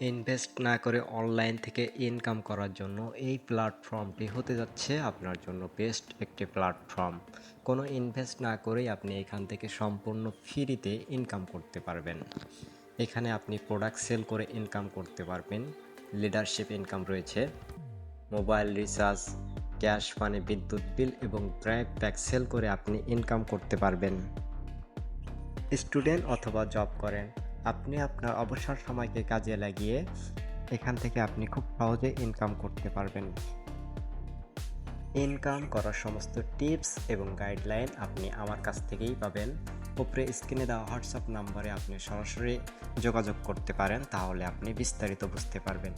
Invest না করে online থেকে ইনকাম করার জন্য এই প্ল্যাটফর্মটি হতে যাচ্ছে আপনার জন্য বেস্ট একটি প্ল্যাটফর্ম কোনো ইনভেস্ট না করেই আপনি এখান থেকে সম্পূর্ণ ফ্রিতে ইনকাম করতে পারবেন। এখানে আপনি প্রোডাক্ট সেল করে ইনকাম করতে পারবেন। লিডারশিপ ইনকাম রয়েছে। মোবাইল রিচার্জ ক্যাশ মানে বিদ্যুৎ বিল এবং ব্র্যাক প্যাক সেল করে আপনি ইনকাম করতে পারবেন। স্টুডেন্ট অথবা জব করেন আপনি আপনার অবসর সময়কে কাজে লাগিয়ে এখান থেকে আপনি খুব সহজে ইনকাম করতে পারবেন। ইনকাম করার সমস্ত টিপস এবং গাইডলাইন আপনি আমার কাছ থেকেই পাবেন। উপরে স্ক্রিনে দেওয়া হোয়াটসঅ্যাপ নম্বরে আপনি সরাসরি যোগাযোগ করতে পারেন, তাহলে আপনি বিস্তারিত বুঝতে পারবেন।